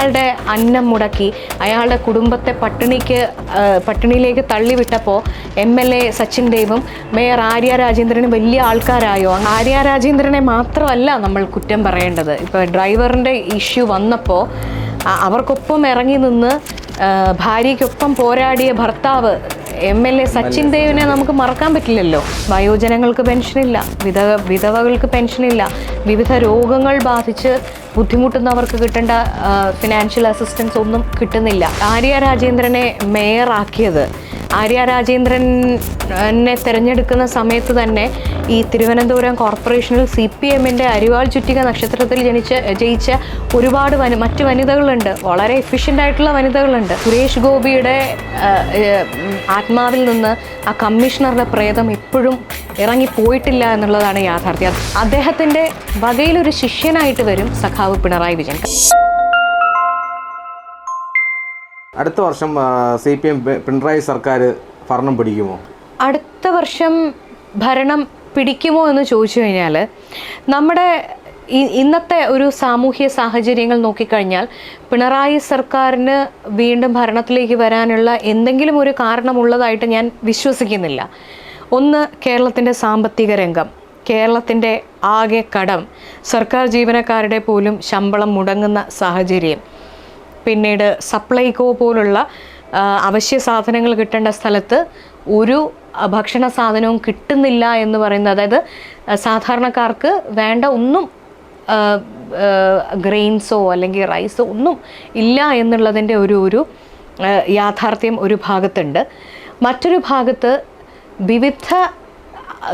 അയാളുടെ അന്നം മുടക്കി അയാളുടെ കുടുംബത്തെ പട്ടിണിക്ക് പട്ടിണിയിലേക്ക് തള്ളിവിട്ടപ്പോൾ എം എൽ എ സച്ചിൻ ദേവും മേയർ ആര്യ രാജേന്ദ്രനും വലിയ ആൾക്കാരായോ? ആര്യ രാജേന്ദ്രനെ മാത്രമല്ല നമ്മൾ കുറ്റം പറയേണ്ടത്. ഇപ്പോൾ ഡ്രൈവറിന്റെ ഇഷ്യൂ വന്നപ്പോൾ അവർക്കൊപ്പം ഇറങ്ങി നിന്ന് ഭാര്യയ്ക്കൊപ്പം പോരാടിയ ഭർത്താവ് എം എൽ എ സച്ചിൻ. ദേവിനെ നമുക്ക് മറക്കാൻ പറ്റില്ലല്ലോ. വയോജനങ്ങൾക്ക് പെൻഷനില്ല വിധവ വിധവകൾക്ക് പെൻഷനില്ല വിവിധ രോഗങ്ങൾ ബാധിച്ച് ബുദ്ധിമുട്ടുന്നവർക്ക് കിട്ടേണ്ട ഫിനാൻഷ്യൽ അസിസ്റ്റൻസ് ഒന്നും കിട്ടുന്നില്ല. ആര്യ രാജേന്ദ്രനെ മേയറാക്കിയത്. ആര്യ രാജേന്ദ്രനെ തിരഞ്ഞെടുക്കുന്ന സമയത്ത് തന്നെ ഈ തിരുവനന്തപുരം കോർപ്പറേഷനിൽ സി പി എമ്മിന്റെ അരിവാൾ ചുറ്റിക നക്ഷത്രത്തിൽ ജനിച്ച ജയിച്ച ഒരുപാട് വനി മറ്റ് വനിതകളുണ്ട്. വളരെ എഫിഷ്യന്റ് ആയിട്ടുള്ള വനിതകളുണ്ട്. സുരേഷ് ഗോപിയുടെ ആത്മാവിൽ നിന്ന് ആ കമ്മീഷണറുടെ പ്രേതം ഇപ്പോഴും ഇറങ്ങിപ്പോയിട്ടില്ല എന്നുള്ളതാണ് യാഥാർത്ഥ്യം. അദ്ദേഹത്തിന്റെ വകയിലൊരു ശിഷ്യനായിട്ട് വരും സഖാവ് പിണറായി വിജയൻ. അടുത്ത വർഷം സി പി എം പിണറായി സർക്കാർ ഭരണം പിടിക്കുമോ? അടുത്ത വർഷം ഭരണം പിടിക്കുമോ എന്ന് ചോദിച്ചു കഴിഞ്ഞാൽ നമ്മുടെ ഇന്നത്തെ ഒരു സാമൂഹ്യ സാഹചര്യങ്ങൾ നോക്കിക്കഴിഞ്ഞാൽ പിണറായി സർക്കാരിന് വീണ്ടും ഭരണത്തിലേക്ക് വരാനുള്ള എന്തെങ്കിലും ഒരു കാരണമുള്ളതായിട്ട് ഞാൻ വിശ്വസിക്കുന്നില്ല. ഒന്ന് കേരളത്തിന്റെ സാമ്പത്തിക രംഗം. കേരളത്തിന്റെ ആകെ കടം. സർക്കാർ ജീവനക്കാരുടെ പോലും ശമ്പളം മുടങ്ങുന്ന സാഹചര്യം. പിന്നീട് സപ്ലൈകോ പോലുള്ള അവശ്യ സാധനങ്ങൾ കിട്ടേണ്ട സ്ഥലത്ത് ഒരു ഭക്ഷണ സാധനവും കിട്ടുന്നില്ല എന്ന് പറയുന്നത്. അതായത് സാധാരണക്കാർക്ക് വേണ്ട ഒന്നും ഗ്രെയിൻസോ അല്ലെങ്കിൽ റൈസോ ഒന്നും ഇല്ല എന്നുള്ളതിന്റെ ഒരു ഒരു യാഥാർത്ഥ്യം ഒരു ഭാഗത്തുണ്ട്. മറ്റൊരു ഭാഗത്ത് വിവിധ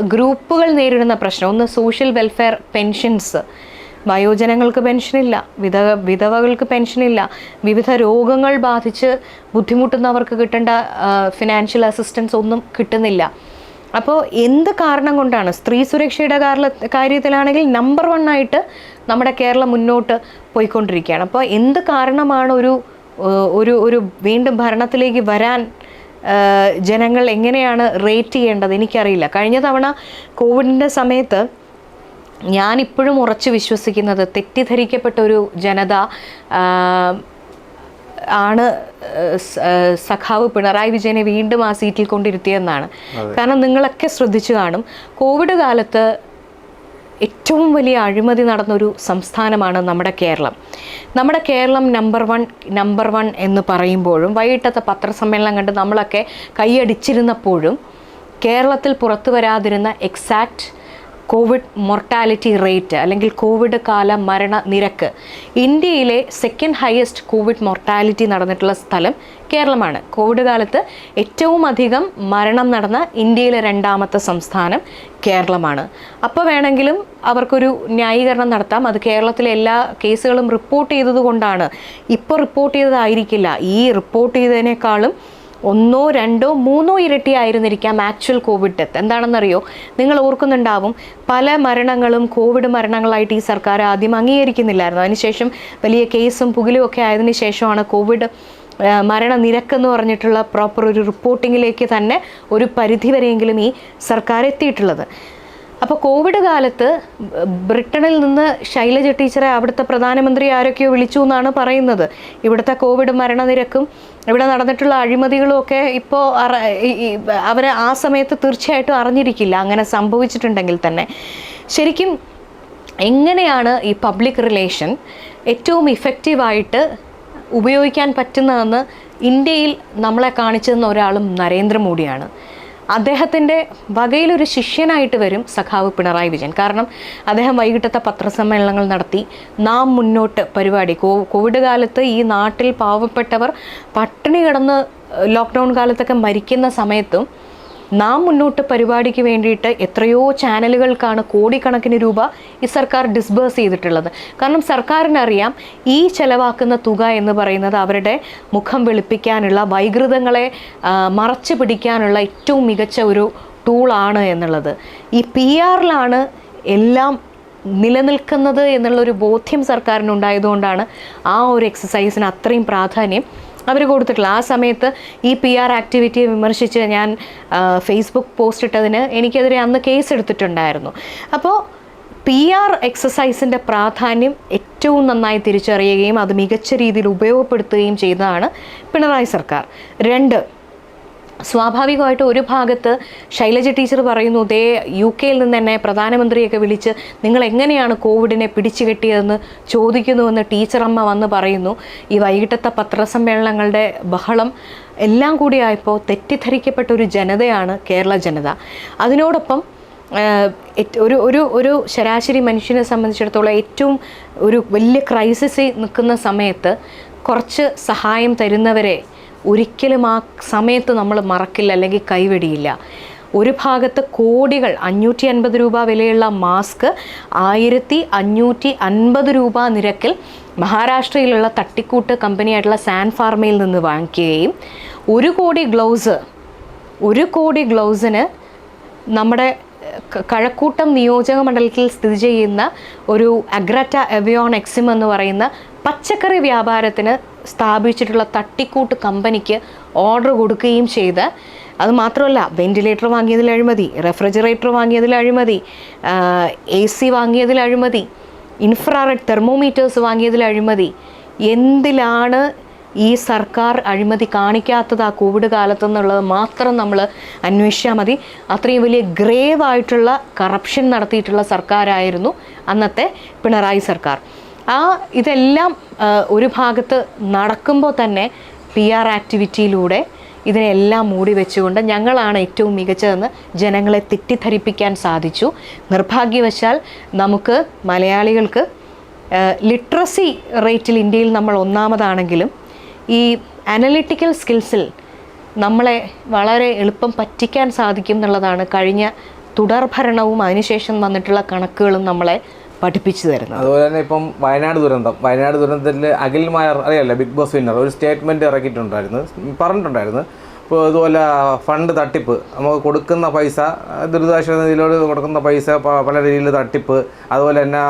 ഗ്രൂപ്പുകൾ നേരിടുന്ന പ്രശ്നം. ഒന്ന് സോഷ്യൽ വെൽഫെയർ പെൻഷൻസ്. വയോജനങ്ങൾക്ക് പെൻഷനില്ല വിധ വിധവകൾക്ക് പെൻഷനില്ല. വിവിധ രോഗങ്ങൾ ബാധിച്ച് ബുദ്ധിമുട്ടുന്നവർക്ക് കിട്ടേണ്ട ഫിനാൻഷ്യൽ അസിസ്റ്റൻസ് ഒന്നും കിട്ടുന്നില്ല. അപ്പോൾ എന്ത് കാരണം കൊണ്ടാണ്? സ്ത്രീ സുരക്ഷയുടെ കാര്യത്തിലാണെങ്കിൽ നമ്പർ വൺ ആയിട്ട് നമ്മുടെ കേരളം മുന്നോട്ട് പോയിക്കൊണ്ടിരിക്കുകയാണ്. അപ്പോൾ എന്ത് കാരണമാണ് ഒരു ഒരു ഒരു വീണ്ടും ഭരണത്തിലേക്ക് വരാൻ ജനങ്ങൾ എങ്ങനെയാണ് റേറ്റ് ചെയ്യേണ്ടത്? എനിക്കറിയില്ല. കഴിഞ്ഞ തവണ കോവിഡിന്റെ സമയത്ത് ഞാൻ ഇപ്പോഴും ഉറച്ചു വിശ്വസിക്കുന്നത് തെറ്റിദ്ധരിക്കപ്പെട്ട ഒരു ജനത ആണ് സഖാവ് പിണറായി വിജയനെ വീണ്ടും ആ സീറ്റിൽ കൊണ്ടിരുത്തിയെന്നാണ്. കാരണം നിങ്ങളൊക്കെ ശ്രദ്ധിച്ചു കാണും കോവിഡ് കാലത്ത് ഏറ്റവും വലിയ അഴിമതി നടന്നൊരു സംസ്ഥാനമാണ് നമ്മുടെ കേരളം. നമ്മുടെ Kerala number one number one എന്ന് പറയുമ്പോഴും വൈകിട്ടത്തെ പത്രസമ്മേളനം കണ്ട് നമ്മളൊക്കെ കൈയടിച്ചിരുന്നപ്പോഴും കേരളത്തിൽ പുറത്തു വരാതിരുന്ന എക്സാക്റ്റ് കോവിഡ് മൊർട്ടാലിറ്റി റേറ്റ് അല്ലെങ്കിൽ കോവിഡ് കാല മരണ നിരക്ക്. ഇന്ത്യയിലെ സെക്കൻഡ് ഹയസ്റ്റ് കോവിഡ് മൊർട്ടാലിറ്റി നടന്നിട്ടുള്ള സ്ഥലം കേരളമാണ്. കോവിഡ് കാലത്ത് ഏറ്റവും അധികം മരണം നടന്ന ഇന്ത്യയിലെ രണ്ടാമത്തെ സംസ്ഥാനം കേരളമാണ്. അപ്പോൾ വേണമെങ്കിലും അവർക്കൊരു ന്യായീകരണം നടത്താം. അത് കേരളത്തിലെ എല്ലാ കേസുകളും റിപ്പോർട്ട് ചെയ്തതുകൊണ്ടാണ്. ഇപ്പോൾ റിപ്പോർട്ട് ചെയ്തതായിരിക്കില്ല. ഈ റിപ്പോർട്ട് ചെയ്തതിനേക്കാളും ഒന്നോ രണ്ടോ മൂന്നോ ഇരട്ടി ആയിരുന്നിരിക്കാം ആക്ച്വൽ കോവിഡ് ഡെത്ത് എന്താണെന്നറിയോ? നിങ്ങൾ ഓർക്കുന്നുണ്ടാവും പല മരണങ്ങളും കോവിഡ് മരണങ്ങളായിട്ട് ഈ സർക്കാർ ആദ്യം അംഗീകരിക്കുന്നില്ലായിരുന്നു. അതിനുശേഷം വലിയ കേസും പുകിലും ഒക്കെ ആയതിനു ശേഷമാണ് കോവിഡ് മരണനിരക്ക് എന്ന് പറഞ്ഞിട്ടുള്ള പ്രോപ്പർ ഒരു റിപ്പോർട്ടിങ്ങിലേക്ക് തന്നെ ഒരു പരിധിവരെയെങ്കിലും ഈ സർക്കാർ എത്തിയിട്ടുള്ളത്. അപ്പോൾ കോവിഡ് കാലത്ത് ബ്രിട്ടനിൽ നിന്ന് ശൈലജ ടീച്ചറെ അവിടുത്തെ പ്രധാനമന്ത്രി ആരൊക്കെയോ വിളിച്ചു എന്നാണ് പറയുന്നത്. ഇവിടുത്തെ കോവിഡ് മരണനിരക്കും ഇവിടെ നടന്നിട്ടുള്ള അഴിമതികളും ഒക്കെ ഇപ്പോൾ അവർ ആ സമയത്ത് തീർച്ചയായിട്ടും അറിഞ്ഞിരിക്കില്ല. അങ്ങനെ സംഭവിച്ചിട്ടുണ്ടെങ്കിൽ തന്നെ. ശരിക്കും എങ്ങനെയാണ് ഈ പബ്ലിക് റിലേഷൻ ഏറ്റവും ഇഫക്റ്റീവായിട്ട് ഉപയോഗിക്കാൻ പറ്റുന്നതെന്ന് ഇന്ത്യയിൽ നമ്മളെ കാണിച്ചു തന്ന ഒരാളും നരേന്ദ്രമോദിയാണ്. അദ്ദേഹത്തിന്റെ വകയിലൊരു ശിഷ്യനായിട്ട് വരും സഖാവ് പിണറായി വിജയൻ. കാരണം അദ്ദേഹം വൈകിട്ടത്തെ പത്രസമ്മേളനങ്ങൾ നടത്തി. നാം മുന്നോട്ട് പരിപാടി. കോവിഡ് കാലത്ത് ഈ നാട്ടിൽ പാവപ്പെട്ടവർ പട്ടിണി കിടന്ന് ലോക്ക്ഡൗൺ കാലത്തൊക്കെ മരിക്കുന്ന സമയത്തും നാം മുന്നോട്ട് പരിപാടിക്ക് വേണ്ടിയിട്ട് എത്രയോ ചാനലുകൾക്കാണ് കോടിക്കണക്കിന് രൂപ ഈ സർക്കാർ ഡിസ്ബേഴ്സ് ചെയ്തിട്ടുള്ളത്. കാരണം സർക്കാരിനറിയാം ഈ ചെലവാക്കുന്ന തുക എന്ന് പറയുന്നത് അവരുടെ മുഖം വെളുപ്പിക്കാനുള്ള വൈകൃതങ്ങളെ മറച്ചു പിടിക്കാനുള്ള ഏറ്റവും മികച്ച ഒരു ടൂളാണ് എന്നുള്ളത്. ഈ പി ആറിലാണ് എല്ലാം നിലനിൽക്കുന്നത് എന്നുള്ളൊരു ബോധ്യം സർക്കാരിനുണ്ടായതുകൊണ്ടാണ് ആ ഒരു എക്സസൈസിന് അത്രയും പ്രാധാന്യം. അവർ കൊടുത്തിട്ടില്ല. ആ സമയത്ത് ഈ പി ആർ ആക്ടിവിറ്റിയെ വിമർശിച്ച് ഞാൻ ഫേസ്ബുക്ക് പോസ്റ്റ് ഇട്ടതിന് എനിക്കെതിരെ അന്ന് കേസ് എടുത്തിട്ടുണ്ടായിരുന്നു. അപ്പോൾ പി ആർ എക്സസൈസിന്റെ പ്രാധാന്യം ഏറ്റവും നന്നായി തിരിച്ചറിയുകയും അത് മികച്ച രീതിയിൽ ഉപയോഗപ്പെടുത്തുകയും ചെയ്തതാണ് പിണറായി സർക്കാർ. രണ്ട് സ്വാഭാവികമായിട്ട് ഒരു ഭാഗത്ത് ശൈലജ ടീച്ചർ പറയുന്നു ദേ യു കെയിൽ നിന്ന് തന്നെ പ്രധാനമന്ത്രിയൊക്കെ വിളിച്ച് നിങ്ങൾ എങ്ങനെയാണ് കോവിഡിനെ പിടിച്ചു കെട്ടിയതെന്ന് ചോദിക്കുന്നുവെന്ന് ടീച്ചറമ്മ വന്ന് പറയുന്നു. ഈ വൈകിട്ടത്തെ പത്രസമ്മേളനങ്ങളുടെ ബഹളം എല്ലാം കൂടി ആയപ്പോൾ തെറ്റിദ്ധരിക്കപ്പെട്ട ഒരു ജനതയാണ് കേരള ജനത. അതിനോടൊപ്പം ഒരു ഒരു ഒരു ശരാശരി മനുഷ്യനെ സംബന്ധിച്ചിടത്തോളം ഏറ്റവും ഒരു വലിയ ക്രൈസിസിൽ നിൽക്കുന്ന സമയത്ത് കുറച്ച് സഹായം തരുന്നവരെ ഒരിക്കലും ആ സമയത്ത് നമ്മൾ മറക്കില്ല അല്ലെങ്കിൽ കൈവെടിയില്ല. ഒരു ഭാഗത്ത് കോടികൾ അഞ്ഞൂറ്റി അൻപത് രൂപ വിലയുള്ള മാസ്ക് ആയിരത്തി അഞ്ഞൂറ്റി അൻപത് രൂപ നിരക്കിൽ മഹാരാഷ്ട്രയിലുള്ള തട്ടിക്കൂട്ട് കമ്പനിയായിട്ടുള്ള സാൻ ഫാർമയിൽ നിന്ന് വാങ്ങിക്കുകയും ഒരു കോടി ഗ്ലൗസ് ഒരു കോടി ഗ്ലൗസിന് നമ്മുടെ കഴക്കൂട്ടം നിയോജക മണ്ഡലത്തിൽ സ്ഥിതി ചെയ്യുന്ന ഒരു അഗ്രറ്റ എവിയോൺ എക്സിം എന്ന് പറയുന്ന പച്ചക്കറി വ്യാപാരത്തിന് സ്ഥാപിച്ചിട്ടുള്ള തട്ടിക്കൂട്ട് കമ്പനിക്ക് ഓർഡർ കൊടുക്കുകയും ചെയ്ത്. അത് മാത്രമല്ല വെന്റിലേറ്റർ വാങ്ങിയതിൽ അഴിമതി റെഫ്രിജറേറ്റർ വാങ്ങിയതിൽ അഴിമതി എ സി വാങ്ങിയതിൽ അഴിമതി ഇൻഫ്രാറെഡ് തെർമോമീറ്റേഴ്സ് വാങ്ങിയതിൽ അഴിമതി. എന്തിലാണ് ഈ സർക്കാർ അഴിമതി കാണിക്കാത്തത് ആ കോവിഡ് കാലത്തെന്നുള്ളത് മാത്രം നമ്മൾ അന്വേഷിച്ചാൽ മതി. അത്രയും വലിയ ഗ്രേവ് ആയിട്ടുള്ള കറപ്ഷൻ നടത്തിയിട്ടുള്ള സർക്കാരായിരുന്നു അന്നത്തെ പിണറായി സർക്കാർ. ആ ഇതെല്ലാം ഒരു ഭാഗത്ത് നടക്കുമ്പോൾ തന്നെ പി ആർ ആക്ടിവിറ്റിയിലൂടെ ഇതിനെല്ലാം മൂടി വെച്ചുകൊണ്ട് ഞങ്ങളാണ് ഏറ്റവും മികച്ചതെന്ന് ജനങ്ങളെ തെറ്റിദ്ധരിപ്പിക്കാൻ സാധിച്ചു. നിർഭാഗ്യവശാൽ നമുക്ക് മലയാളികൾക്ക് ലിറ്ററസി റേറ്റിൽ ഇന്ത്യയിൽ നമ്മൾ ഒന്നാമതാണെങ്കിലും ഈ അനലിറ്റിക്കൽ സ്കിൽസിൽ നമ്മളെ വളരെ എളുപ്പം പറ്റിക്കാൻ സാധിക്കും എന്നുള്ളതാണ് കഴിഞ്ഞ തുടർഭരണവും അതിനുശേഷം വന്നിട്ടുള്ള കണക്കുകളും നമ്മളെ പഠിപ്പിച്ചു തരുന്നത്. അതുപോലെ തന്നെ ഇപ്പം വയനാട് ദുരന്തം. വയനാട് ദുരന്തത്തിൽ അഖിൽ മായർ അറിയാലോ ബിഗ് ബോസ് വിന്നർ ഒരു സ്റ്റേറ്റ്മെന്റ് ഇറക്കിയിട്ടുണ്ടായിരുന്നു പറഞ്ഞിട്ടുണ്ടായിരുന്നു. ഇപ്പോൾ ഇതുപോലെ ഫണ്ട് തട്ടിപ്പ് നമുക്ക് കൊടുക്കുന്ന പൈസ ദുരിതാശ്വാസ നിധിയിലോട് കൊടുക്കുന്ന പൈസ പല രീതിയിൽ തട്ടിപ്പ് അതുപോലെ തന്നെ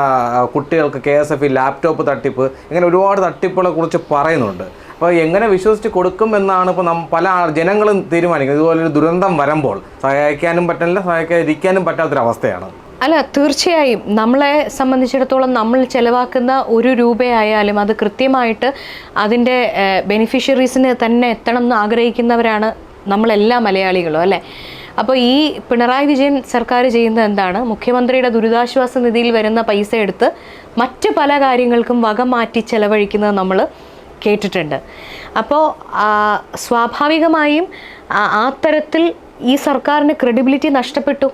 കുട്ടികൾക്ക് കെ എസ് എഫ് ലാപ്ടോപ്പ് തട്ടിപ്പ് ഇങ്ങനെ ഒരുപാട് തട്ടിപ്പുകളെ കുറിച്ച് പറയുന്നുണ്ട്. അപ്പോൾ എങ്ങനെ വിശ്വസിച്ച് കൊടുക്കും എന്നാണ് ഇപ്പോൾ നം പല ജനങ്ങളും തീരുമാനിക്കുന്നത്. ഇതുപോലൊരു ദുരന്തം വരുമ്പോൾ സഹായിക്കാനും പറ്റില്ല സഹായിക്കാതിരിക്കാനും പറ്റാത്തൊരവസ്ഥയാണ്. അല്ല തീർച്ചയായും. നമ്മളെ സംബന്ധിച്ചിടത്തോളം നമ്മൾ ചിലവാക്കുന്ന ഒരു രൂപയായാലും അത് കൃത്യമായിട്ട് അതിന്റെ ബെനിഫിഷ്യറീസിന് തന്നെ എത്തണം എന്ന് ആഗ്രഹിക്കുന്നവരാണ് നമ്മളെല്ലാ മലയാളികളും അല്ലേ? അപ്പോൾ ഈ പിണറായി വിജയൻ സർക്കാർ ചെയ്യുന്നത് എന്താണ്? മുഖ്യമന്ത്രിയുടെ ദുരിതാശ്വാസ നിധിയിൽ വരുന്ന പൈസ എടുത്ത് മറ്റ് പല കാര്യങ്ങൾക്കും വക മാറ്റി ചെലവഴിക്കുന്നത് നമ്മൾ കേട്ടിട്ടുണ്ട്. അപ്പോൾ സ്വാഭാവികമായും ആ- തരത്തിൽ ഈ സർക്കാരിന് ക്രെഡിബിലിറ്റി നഷ്ടപ്പെട്ടു?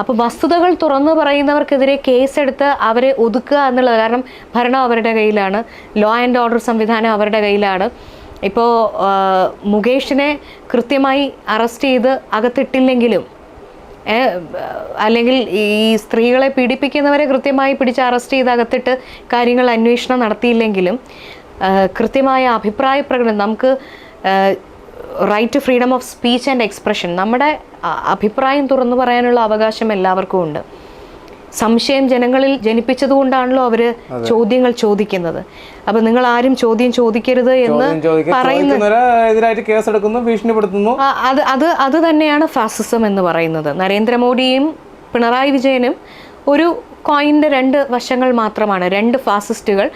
അപ്പോൾ വസ്തുതകൾ തുറന്നു പറയുന്നവർക്കെതിരെ കേസെടുത്ത് അവരെ ഒതുക്കുക എന്നുള്ളത് കാരണം ഭരണം അവരുടെ കയ്യിലാണ്. ലോ ആൻഡ് ഓർഡർ സംവിധാനം അവരുടെ കയ്യിലാണ്. ഇപ്പോൾ മുകേഷിനെ കൃത്യമായി അറസ്റ്റ് ചെയ്ത് അകത്തിട്ടില്ലെങ്കിലും അല്ലെങ്കിൽ ഈ സ്ത്രീകളെ പീഡിപ്പിക്കുന്നവരെ കൃത്യമായി പിടിച്ച് അറസ്റ്റ് ചെയ്ത് അകത്തിട്ട് കാര്യങ്ങൾ അന്വേഷണം നടത്തിയില്ലെങ്കിലും കൃത്യമായ അഭിപ്രായ പ്രകടനം നമുക്ക് right to freedom of speech and expression നമ്മുടെ അഭിപ്രായം തുറന്നു പറയാനുള്ള അവകാശം എല്ലാവർക്കും ഉണ്ട്. സംശയം ജനങ്ങളിൽ ജനിപ്പിച്ചതുകൊണ്ടാണല്ലോ അവർ ചോദ്യങ്ങൾ ചോദിക്കുന്നത്. അപ്പൊ നിങ്ങൾ ആരും ചോദ്യം ചോദിക്കരുത് എന്ന് പറയുന്നത് കേസെടുക്കുന്നു ഭീഷണിപ്പെടുത്തുന്നു. അത് അത് അത് തന്നെയാണ് ഫാസിസം എന്ന് പറയുന്നത്. നരേന്ദ്രമോദിയും പിണറായി വിജയനും ഒരു കോയിന്റെ രണ്ട് വശങ്ങൾ മാത്രമാണ്. രണ്ട് ഫാസിസ്റ്റുകൾ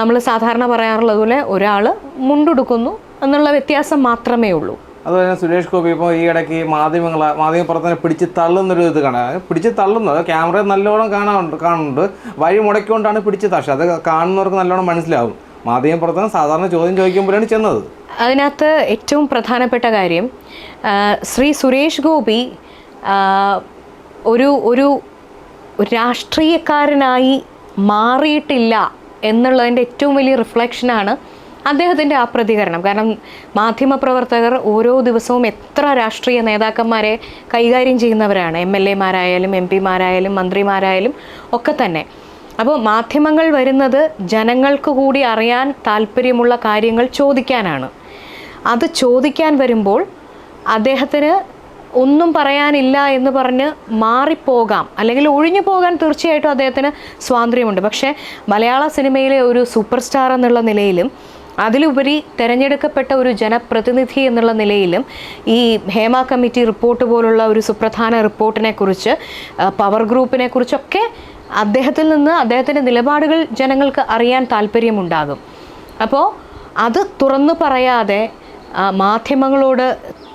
നമ്മൾ സാധാരണ പറയാറുള്ളതുപോലെ ഒരാൾ മുണ്ടുടുക്കുന്നു എന്നുള്ള വ്യത്യാസം മാത്രമേ ഉള്ളൂ. അതുപോലെ തന്നെ സുരേഷ് ഗോപി ഇപ്പോൾ ഈ ഇടയ്ക്ക് മാധ്യമങ്ങൾ മാധ്യമപ്രവർത്തനം പിടിച്ച് തള്ളുന്നൊരു ഇത് കാണാം. പിടിച്ച് തള്ളുന്നത് ക്യാമറ നല്ലോണം കാണാറുണ്ട് കാണുന്നുണ്ട്. വഴി മുടക്കിക്കൊണ്ടാണ് പിടിച്ച് പക്ഷേ അത് കാണുന്നവർക്ക് നല്ലോണം മനസ്സിലാവും. മാധ്യമപ്രവർത്തനം സാധാരണ ചോദ്യം ചോദിക്കുമ്പോഴാണ് ചെന്നത്. അതിനകത്ത് ഏറ്റവും പ്രധാനപ്പെട്ട കാര്യം ശ്രീ സുരേഷ് ഗോപി ഒരു ഒരു രാഷ്ട്രീയക്കാരനായി മാറിയിട്ടില്ല എന്നുള്ളതിന്റെ ഏറ്റവും വലിയ റിഫ്ലക്ഷനാണ് അദ്ദേഹത്തിന്റെ ആ പ്രതികരണം. കാരണം മാധ്യമപ്രവർത്തകർ ഓരോ ദിവസവും എത്ര രാഷ്ട്രീയ നേതാക്കന്മാരെ കൈകാര്യം ചെയ്യുന്നവരാണ്. എം എൽ എമാരായാലും എം പിമാരായാലും മന്ത്രിമാരായാലും ഒക്കെ തന്നെ. അപ്പോൾ മാധ്യമങ്ങൾ വരുന്നത് ജനങ്ങൾക്ക് കൂടി അറിയാൻ താല്പര്യമുള്ള കാര്യങ്ങൾ ചോദിക്കാനാണ്. അത് ചോദിക്കാൻ വരുമ്പോൾ അദ്ദേഹത്തിന് ഒന്നും പറയാനില്ല എന്ന് പറഞ്ഞ് മാറിപ്പോകാം. അല്ലെങ്കിൽ ഒഴിഞ്ഞു പോകാൻ തീർച്ചയായിട്ടും അദ്ദേഹത്തിന് സ്വാതന്ത്ര്യമുണ്ട്. പക്ഷേ മലയാള സിനിമയിലെ ഒരു സൂപ്പർ സ്റ്റാർ എന്നുള്ള നിലയിലും അതിലുപരി തെരഞ്ഞെടുക്കപ്പെട്ട ഒരു ജനപ്രതിനിധി എന്നുള്ള നിലയിലും ഈ ഹേമ കമ്മിറ്റി റിപ്പോർട്ട് പോലുള്ള ഒരു സുപ്രധാന റിപ്പോർട്ടിനെ കുറിച്ച് പവർ ഗ്രൂപ്പിനെ കുറിച്ചൊക്കെ അദ്ദേഹത്തിൽ നിന്ന് അദ്ദേഹത്തിന്റെ നിലപാടുകൾ ജനങ്ങൾക്ക് അറിയാൻ താല്പര്യമുണ്ടാകും. അപ്പോൾ അത് തുറന്നു പറയാതെ മാധ്യമങ്ങളോട്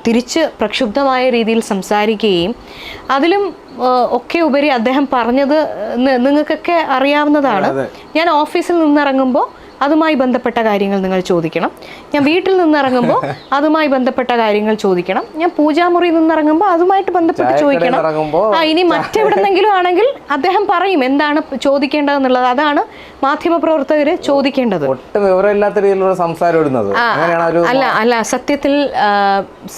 തിരിച്ച് പ്രക്ഷുബ്ധമായ രീതിയിൽ സംസാരിക്കുകയും അതിലും ഒക്കെ ഉപരി അദ്ദേഹം പറഞ്ഞത് നിങ്ങൾക്കൊക്കെ അറിയാവുന്നതാണ്. ഞാൻ ഓഫീസിൽ നിന്നിറങ്ങുമ്പോൾ അതുമായി ബന്ധപ്പെട്ട കാര്യങ്ങൾ നിങ്ങൾ ചോദിക്കണം. ഞാൻ വീട്ടിൽ നിന്നിറങ്ങുമ്പോൾ അതുമായി ബന്ധപ്പെട്ട കാര്യങ്ങൾ ചോദിക്കണം. ഞാൻ പൂജാമുറിയിൽ നിന്നിറങ്ങുമ്പോൾ അതുമായിട്ട് ബന്ധപ്പെട്ട് ചോദിക്കണം. ആ ഇനി മറ്റെവിടെന്നെങ്കിലും ആണെങ്കിൽ അദ്ദേഹം പറയും എന്താണ് ചോദിക്കേണ്ടതെന്നുള്ളത്. അതാണ് മാധ്യമപ്രവർത്തകർ ചോദിക്കേണ്ടത്. അല്ല അല്ല സത്യത്തിൽ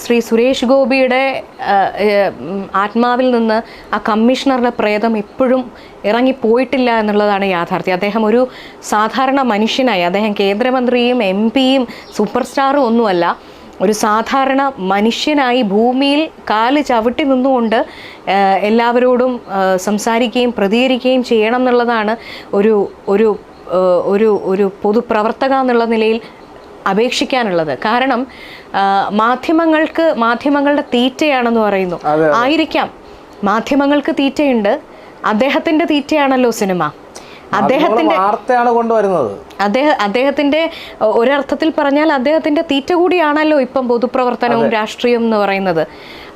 ശ്രീ സുരേഷ് ഗോപിയുടെ ആത്മാവിൽ നിന്ന് ആ കമ്മീഷണറുടെ പ്രേതം ഇപ്പോഴും ഇറങ്ങിപ്പോയിട്ടില്ല എന്നുള്ളതാണ് യാഥാർത്ഥ്യം. അദ്ദേഹം ഒരു സാധാരണ മനുഷ്യനായി അദ്ദേഹം കേന്ദ്രമന്ത്രിയും എം പിയും സൂപ്പർ സ്റ്റാറും ഒന്നുമല്ല ഒരു സാധാരണ മനുഷ്യനായി ഭൂമിയിൽ കാൽ ചവിട്ടി നിന്നുകൊണ്ട് എല്ലാവരോടും സംസാരിക്കുകയും പ്രതികരിക്കുകയും ചെയ്യണം എന്നുള്ളതാണ് ഒരു ഒരു ഒരു ഒരു പൊതുപ്രവർത്തക എന്നുള്ള നിലയിൽ അപേക്ഷിക്കാനുള്ളത്. കാരണം മാധ്യമങ്ങൾക്ക് മാധ്യമങ്ങളുടെ തീറ്റയാണെന്ന് പറയുന്നു. ആയിരിക്കാം. മാധ്യമങ്ങൾക്ക് തീറ്റയുണ്ട്. അദ്ദേഹത്തിന്റെ തീറ്റയാണല്ലോ സിനിമ. അദ്ദേഹത്തിന്റെ വാർത്തയാണ് കൊണ്ടുവരുന്നത്. അദ്ദേഹം അദ്ദേഹത്തിന്റെ ഒരർത്ഥത്തിൽ പറഞ്ഞാൽ അദ്ദേഹത്തിന്റെ തീറ്റ കൂടിയാണല്ലോ ഇപ്പം പൊതുപ്രവർത്തനവും രാഷ്ട്രീയവും എന്ന് പറയുന്നത്.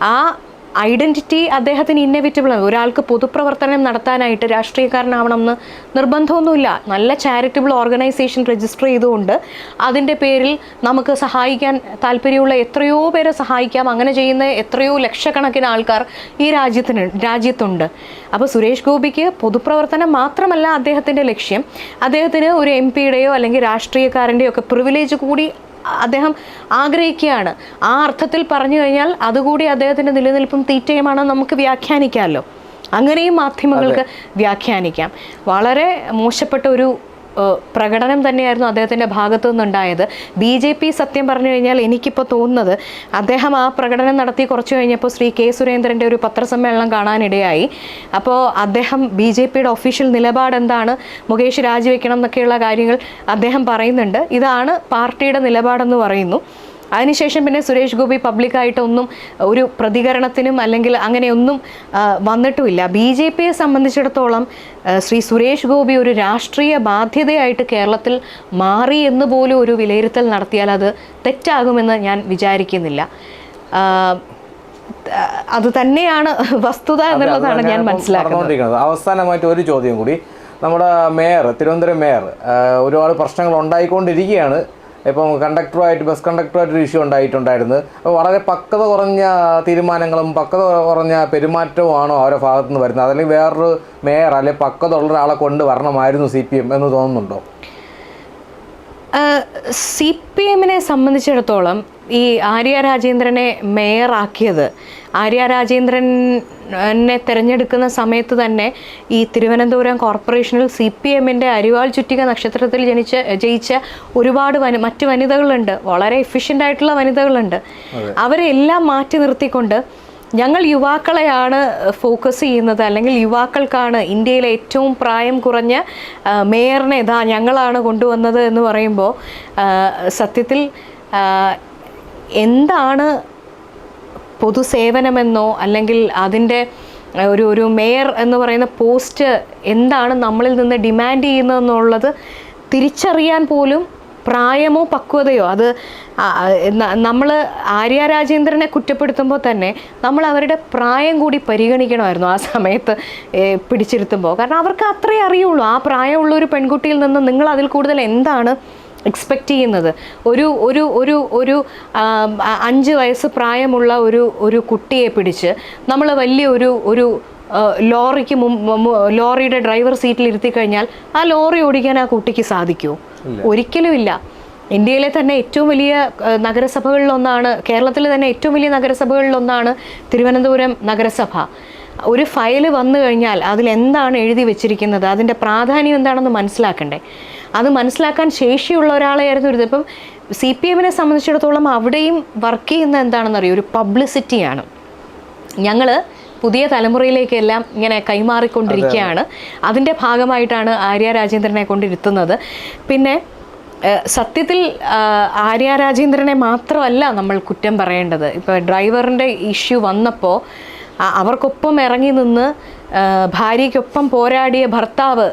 ആ ഐഡന്റിറ്റി അദ്ദേഹത്തിന് ഇന്നവിറ്റബിൾ ആണ്. ഒരാൾക്ക് പൊതുപ്രവർത്തനം നടത്താനായിട്ട് രാഷ്ട്രീയക്കാരനാവണം എന്ന് നിർബന്ധമൊന്നുമില്ല. നല്ല ചാരിറ്റബിൾ ഓർഗനൈസേഷൻ രജിസ്റ്റർ ചെയ്തുകൊണ്ട് അതിന്റെ പേരിൽ നമുക്ക് സഹായിക്കാൻ താല്പര്യമുള്ള എത്രയോ പേരെ സഹായിക്കാം. അങ്ങനെ ചെയ്യുന്ന എത്രയോ ലക്ഷക്കണക്കിന് ആൾക്കാർ ഈ രാജ്യത്തിന് രാജ്യത്തുണ്ട്. അപ്പോൾ സുരേഷ് ഗോപിക്ക് പൊതുപ്രവർത്തനം മാത്രമല്ല അദ്ദേഹത്തിന്റെ ലക്ഷ്യം. അദ്ദേഹത്തിന് ഒരു എം പിയുടെയോ അല്ലെങ്കിൽ രാഷ്ട്രീയക്കാരന്റെയോ ഒക്കെ പ്രിവിലേജ് കൂടി അദ്ദേഹം ആഗ്രഹിക്കുകയാണ്. ആ അർത്ഥത്തിൽ പറഞ്ഞു കഴിഞ്ഞാൽ അതുകൂടി അദ്ദേഹത്തിന്റെ നിലനിൽപ്പും തീറ്റയുമാണെന്ന് നമുക്ക് വ്യാഖ്യാനിക്കാമല്ലോ. അങ്ങനെയും മാധ്യമങ്ങൾക്ക് വ്യാഖ്യാനിക്കാം. വളരെ മോശപ്പെട്ട ഒരു പ്രകടനം തന്നെയായിരുന്നു അദ്ദേഹത്തിന്റെ ഭാഗത്തു നിന്നുണ്ടായത്. ബി ജെ പി സത്യം പറഞ്ഞു കഴിഞ്ഞാൽ എനിക്കിപ്പോൾ തോന്നുന്നത് അദ്ദേഹം ആ പ്രകടനം നടത്തി കുറച്ച് കഴിഞ്ഞപ്പോൾ ശ്രീ കെ സുരേന്ദ്രന്റെ ഒരു പത്രസമ്മേളനം കാണാനിടയായി. അപ്പോൾ അദ്ദേഹം ബി ജെ പിയുടെ ഒഫീഷ്യൽ നിലപാട് എന്താണ്? മുകേഷ് രാജിവെക്കണം എന്നൊക്കെയുള്ള കാര്യങ്ങൾ അദ്ദേഹം പറയുന്നുണ്ട്. ഇതാണ് പാർട്ടിയുടെ നിലപാടെന്ന് പറയുന്നു. അതിനുശേഷം പിന്നെ സുരേഷ് ഗോപി പബ്ലിക്കായിട്ടൊന്നും ഒരു പ്രതികരണത്തിനും അല്ലെങ്കിൽ അങ്ങനെയൊന്നും വന്നിട്ടുമില്ല. ബി ജെ പിയെ സംബന്ധിച്ചിടത്തോളം ശ്രീ സുരേഷ് ഗോപി ഒരു രാഷ്ട്രീയ ബാധ്യതയായിട്ട് കേരളത്തിൽ മാറി എന്ന് പോലും ഒരു വിലയിരുത്തൽ നടത്തിയാൽ അത് തെറ്റാകുമെന്ന് ഞാൻ വിചാരിക്കുന്നില്ല. അത് തന്നെയാണ് വസ്തുത എന്നുള്ളതാണ് ഞാൻ മനസ്സിലാക്കുന്നത്. അവസാനമായിട്ട് ഒരു ചോദ്യം കൂടി. നമ്മുടെ മേയർ തിരുവനന്തപുരം മേയർ ഒരുപാട് പ്രശ്നങ്ങൾ ഉണ്ടായിക്കൊണ്ടിരിക്കുകയാണ്. ഇപ്പം കണ്ടക്ടറുമായിട്ട് ബസ് കണ്ടക്ടറുമായിട്ട് ഒരു ഇഷ്യൂ ഉണ്ടായിട്ടുണ്ടായിരുന്നു. അപ്പോൾ വളരെ പക്വത കുറഞ്ഞ തീരുമാനങ്ങളും പക്വത കുറഞ്ഞ പെരുമാറ്റവുമാണോ അവരുടെ ഭാഗത്തുനിന്ന് വരുന്നത്. അതല്ലെങ്കിൽ വേറൊരു മേയർ അല്ലെങ്കിൽ പക്വത ഉള്ള ഒരാളെ കൊണ്ട് വരണമായിരുന്നു സി പി എം എന്ന് തോന്നുന്നുണ്ടോ? സി പി എമ്മിനെ സംബന്ധിച്ചിടത്തോളം ഈ ആര്യ രാജേന്ദ്രനെ മേയറാക്കിയത് ആര്യ രാജേന്ദ്രനെ തിരഞ്ഞെടുക്കുന്ന സമയത്ത് തന്നെ ഈ തിരുവനന്തപുരം കോർപ്പറേഷനിൽ സി പി എമ്മിന്റെ അരിവാൾ ചുറ്റിക നക്ഷത്രത്തിൽ ജനിച്ച ജയിച്ച ഒരുപാട് വനി മറ്റ് വനിതകളുണ്ട്. വളരെ എഫിഷ്യന്റ് ആയിട്ടുള്ള വനിതകളുണ്ട്. അവരെ എല്ലാം മാറ്റി നിർത്തിക്കൊണ്ട് ഞങ്ങൾ യുവാക്കളെയാണ് ഫോക്കസ് ചെയ്യുന്നത്. അല്ലെങ്കിൽ യുവാക്കൾക്കാണ് ഇന്ത്യയിലെ ഏറ്റവും പ്രായം കുറഞ്ഞ മേയറിനെ ഇതാ ഞങ്ങളാണ് കൊണ്ടുവന്നത് എന്ന് പറയുമ്പോൾ സത്യത്തിൽ എന്താണ് പൊതുസേവനമെന്നോ അല്ലെങ്കിൽ അതിന്റെ ഒരു ഒരു മേയർ എന്ന് പറയുന്ന പോസ്റ്റ് എന്താണ് നമ്മളിൽ നിന്ന് ഡിമാൻഡ് ചെയ്യുന്നതെന്നുള്ളത് തിരിച്ചറിയാൻ പോലും പ്രായമോ പക്വതയോ അത് നമ്മൾ ആര്യ രാജേന്ദ്രനെ കുറ്റപ്പെടുത്തുമ്പോൾ തന്നെ നമ്മൾ അവരുടെ പ്രായം കൂടി പരിഗണിക്കണമായിരുന്നു ആ സമയത്ത് പിടിച്ചിരുത്തുമ്പോൾ കാരണം അവർക്ക് അത്രേ അറിയുള്ളൂ ആ പ്രായമുള്ള ഒരു പെൺകുട്ടിയിൽ നിന്ന് നിങ്ങൾ അതിൽ കൂടുതൽ എന്താണ് എക്സ്പെക്റ്റ് ചെയ്യുന്നത്? ഒരു ഒരു ഒരു ഒരു അഞ്ച് വയസ്സ് പ്രായമുള്ള ഒരു ഒരു കുട്ടിയെ പിടിച്ച് നമ്മൾ വലിയ ഒരു ഒരു ലോറിക്ക് മുമ്പ് ലോറിയുടെ ഡ്രൈവർ സീറ്റിൽ ഇരുത്തി കഴിഞ്ഞാൽ ആ ലോറി ഓടിക്കാൻ ആ കുട്ടിക്ക് സാധിക്കുമോ ഒരിക്കലും ഇല്ല. ഇന്ത്യയിലെ തന്നെ ഏറ്റവും വലിയ നഗരസഭകളിലൊന്നാണ് കേരളത്തിലെ തന്നെ ഏറ്റവും വലിയ നഗരസഭകളിലൊന്നാണ് തിരുവനന്തപുരം നഗരസഭ. ഒരു ഫയൽ വന്നു കഴിഞ്ഞാൽ അതിൽ എന്താണ് എഴുതി വെച്ചിരിക്കുന്നത്? അതിന്റെ പ്രാധാന്യം എന്താണെന്ന് മനസ്സിലാക്കണ്ടേ? അത് മനസ്സിലാക്കാൻ ശേഷിയുള്ള ഒരാളെയായിരുന്നു ഒരു ഇപ്പം സി പി എമ്മിനെ സംബന്ധിച്ചിടത്തോളം അവിടെയും വർക്ക് ചെയ്യുന്ന എന്താണെന്നറിയോ? ഒരു പബ്ലിസിറ്റിയാണ്. ഞങ്ങൾ പുതിയ തലമുറയിലേക്കെല്ലാം ഇങ്ങനെ കൈമാറിക്കൊണ്ടിരിക്കുകയാണ്. അതിന്റെ ഭാഗമായിട്ടാണ് ആര്യ രാജേന്ദ്രനെ കൊണ്ടിരുത്തുന്നത്. പിന്നെ സത്യത്തിൽ ആര്യ രാജേന്ദ്രനെ മാത്രമല്ല നമ്മൾ കുറ്റം പറയേണ്ടത്. ഇപ്പോൾ ഡ്രൈവറിന്റെ ഇഷ്യൂ വന്നപ്പോൾ അവർക്കൊപ്പം ഇറങ്ങി നിന്ന് ഭാര്യയ്ക്കൊപ്പം പോരാടിയ ഭർത്താവ്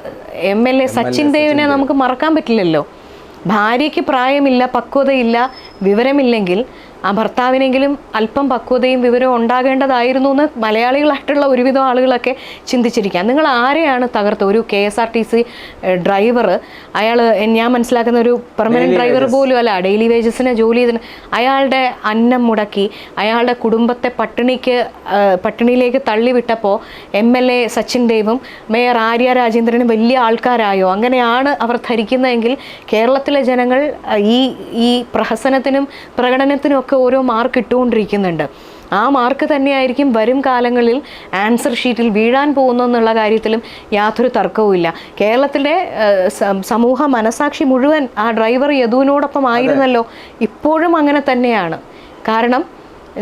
എം എൽ എ സച്ചിൻ ദേവിനെ നമുക്ക് മറക്കാൻ പറ്റില്ലല്ലോ. ഭാര്യയ്ക്ക് പ്രായമില്ല പക്വതയില്ല വിവരമില്ലെങ്കിൽ ആ ഭർത്താവിനെങ്കിലും അല്പം പക്വതയും വിവരവും ഉണ്ടാകേണ്ടതായിരുന്നു എന്ന് മലയാളികളായിട്ടുള്ള ഒരുവിധം ആളുകളൊക്കെ ചിന്തിച്ചിരിക്കാം നിങ്ങൾ ആരെയാണ് തകർത്ത്? ഒരു K S R T C driver അയാൾ ഞാൻ മനസ്സിലാക്കുന്ന ഒരു പെർമനന്റ് ഡ്രൈവർ പോലും അല്ല. ഡെയിലി വേജസിന് ജോലി ചെയ്തിന് അയാളുടെ അന്നം മുടക്കി അയാളുടെ കുടുംബത്തെ പട്ടിണിക്ക് പട്ടിണിയിലേക്ക് തള്ളിവിട്ടപ്പോൾ എം എൽ എ സച്ചിൻ ദേവും മേയർ ആര്യ രാജേന്ദ്രനും വലിയ ആൾക്കാരായോ? അങ്ങനെയാണ് അവർ ധരിക്കുന്നതെങ്കിൽ കേരളത്തിലെ ജനങ്ങൾ ഈ ഈ പ്രഹസനത്തിനും പ്രകടനത്തിനും ഒക്കെ ഓരോ മാർക്ക് ഇട്ടുകൊണ്ടിരിക്കുന്നുണ്ട്. ആ മാർക്ക് തന്നെയായിരിക്കും വരും കാലങ്ങളിൽ ആൻസർ ഷീറ്റിൽ വീഴാൻ പോകുന്നു എന്നുള്ള കാര്യത്തിലും യാതൊരു തർക്കവുമില്ല കേരളത്തിലെ സമൂഹ മനസാക്ഷി മുഴുവൻ ആ ഡ്രൈവർ യദുവിനോടൊപ്പം ആയിരുന്നല്ലോ ഇപ്പോഴും അങ്ങനെ തന്നെയാണ്. കാരണം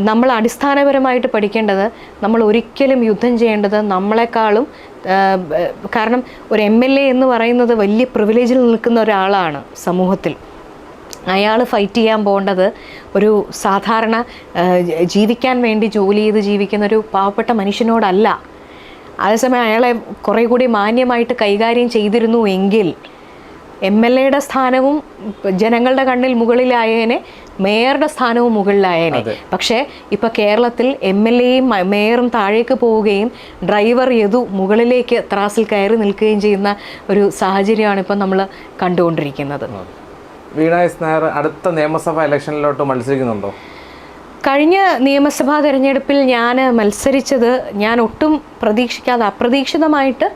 നമ്മൾ അടിസ്ഥാനപരമായിട്ട് പഠിക്കേണ്ടത് നമ്മൾ ഒരിക്കലും യുദ്ധം ചെയ്യേണ്ടത് നമ്മളെക്കാളും കാരണം ഒരു എം എൽ എ എന്ന് പറയുന്നത് വലിയ പ്രിവിലേജിൽ നിൽക്കുന്ന ഒരാളാണ് സമൂഹത്തിൽ. അയാൾ ഫൈറ്റ് ചെയ്യാൻ പോകേണ്ടത് ഒരു സാധാരണ ജീവിക്കാൻ വേണ്ടി ജോലി ചെയ്ത് ജീവിക്കുന്ന ഒരു പാവപ്പെട്ട മനുഷ്യനോടല്ല. അതേസമയം അയാളെ കുറേ കൂടി മാന്യമായിട്ട് കൈകാര്യം ചെയ്തിരുന്നു എങ്കിൽ എം എൽ എയുടെ സ്ഥാനവും ജനങ്ങളുടെ കണ്ണിൽ മുകളിലായേനെ മേയറുടെ സ്ഥാനവും മുകളിലായേനെ. പക്ഷേ ഇപ്പോൾ കേരളത്തിൽ എം എൽ എയും മേയറും താഴേക്ക് പോവുകയും ഡ്രൈവർ യതു മുകളിലേക്ക് ത്രാസിൽ കയറി നിൽക്കുകയും ചെയ്യുന്ന ഒരു സാഹചര്യമാണ് ഇപ്പം നമ്മൾ കണ്ടുകൊണ്ടിരിക്കുന്നത്. വീണ എസ് നായർ അടുത്ത നിയമസഭാ ഇലക്ഷനിലോട്ട് മത്സരിക്കുന്നുണ്ടോ? കഴിഞ്ഞ നിയമസഭാ തെരഞ്ഞെടുപ്പിൽ ഞാൻ മത്സരിച്ചത് ഞാൻ ഒട്ടും പ്രതീക്ഷിക്കാതെ അപ്രതീക്ഷിതമായിട്ട്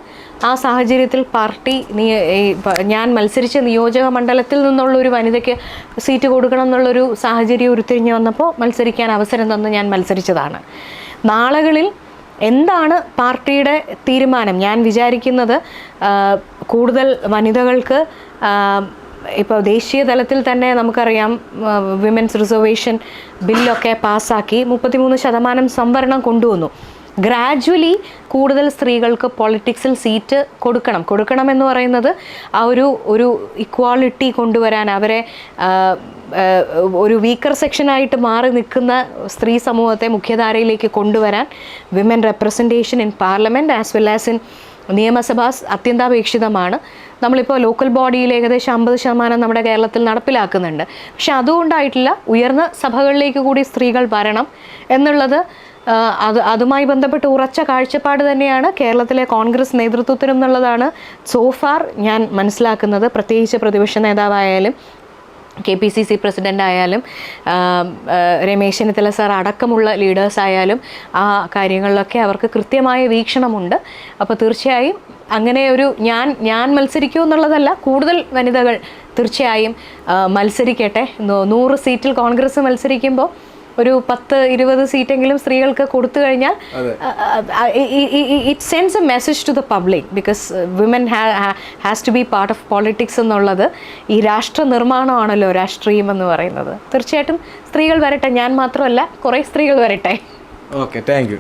ആ സാഹചര്യത്തിൽ പാർട്ടി ഞാൻ മത്സരിച്ച നിയോജക മണ്ഡലത്തിൽ നിന്നുള്ള ഒരു വനിതയ്ക്ക് സീറ്റ് കൊടുക്കണം എന്നുള്ളൊരു സാഹചര്യം ഉരുത്തിരിഞ്ഞ് വന്നപ്പോൾ മത്സരിക്കാൻ അവസരം തന്ന് ഞാൻ മത്സരിച്ചതാണ്. നാളുകളിൽ എന്താണ് പാർട്ടിയുടെ തീരുമാനം? ഞാൻ വിചാരിക്കുന്നത് കൂടുതൽ വനിതകൾക്ക് ഇപ്പോൾ ദേശീയ തലത്തിൽ തന്നെ നമുക്കറിയാം വിമൻസ് റിസർവേഷൻ ബില്ലൊക്കെ പാസ്സാക്കി മുപ്പത്തിമൂന്ന് ശതമാനം സംവരണം കൊണ്ടുവന്നു. ഗ്രാജ്വലി കൂടുതൽ സ്ത്രീകൾക്ക് പൊളിറ്റിക്സിൽ സീറ്റ് കൊടുക്കണം. കൊടുക്കണം എന്ന് പറയുന്നത് ആ ഒരു ഒരു ഇക്വാളിറ്റി കൊണ്ടുവരാൻ അവരെ ഒരു വീക്കർ സെക്ഷനായിട്ട് മാറി നിൽക്കുന്ന സ്ത്രീ സമൂഹത്തെ മുഖ്യധാരയിലേക്ക് കൊണ്ടുവരാൻ women representation in parliament as well as in Niyamasabha അത്യന്താപേക്ഷിതമാണ്. നമ്മളിപ്പോൾ ലോക്കൽ ബോഡിയിൽ ഏകദേശം അമ്പത് ശതമാനം നമ്മുടെ കേരളത്തിൽ നടപ്പിലാക്കുന്നുണ്ട്. പക്ഷെ അതുകൊണ്ടായിട്ടില്ല ഉയർന്ന സഭകളിലേക്ക് കൂടി സ്ത്രീകൾ വരണം എന്നുള്ളത് അത് അതുമായി ബന്ധപ്പെട്ട് ഉറച്ച കാഴ്ചപ്പാട് തന്നെയാണ് കേരളത്തിലെ കോൺഗ്രസ് നേതൃത്വത്തിനും എന്നുള്ളതാണ്. സോഫാർ ഞാൻ മനസ്സിലാക്കുന്നത് പ്രത്യേകിച്ച് പ്രതിപക്ഷ നേതാവായാലും K P C C president ആയാലും രമേശ് ചെന്നിത്തല സാർ അടക്കമുള്ള ലീഡേഴ്സ് ആയാലും ആ കാര്യങ്ങളിലൊക്കെ അവർക്ക് കൃത്യമായ വീക്ഷണമുണ്ട്. അപ്പോൾ തീർച്ചയായും അങ്ങനെ ഒരു ഞാൻ ഞാൻ മത്സരിക്കൂ എന്നുള്ളതല്ല കൂടുതൽ വനിതകൾ തീർച്ചയായും മത്സരിക്കട്ടെ. നൂറ് സീറ്റിൽ കോൺഗ്രസ് മത്സരിക്കുമ്പോൾ ഒരു പത്ത് ഇരുപത് സീറ്റെങ്കിലും സ്ത്രീകൾക്ക് കൊടുത്തു കഴിഞ്ഞാൽ it sense a message to the public because women has to be part of politics എന്നുള്ളത് ഈ രാഷ്ട്ര നിർമ്മാണമാണല്ലോ രാഷ്ട്രീയം എന്ന് പറയുന്നത്. തീർച്ചയായിട്ടും സ്ത്രീകൾ വരട്ടെ ഞാൻ മാത്രമല്ല കുറേ സ്ത്രീകൾ വരട്ടെ. Okay thank you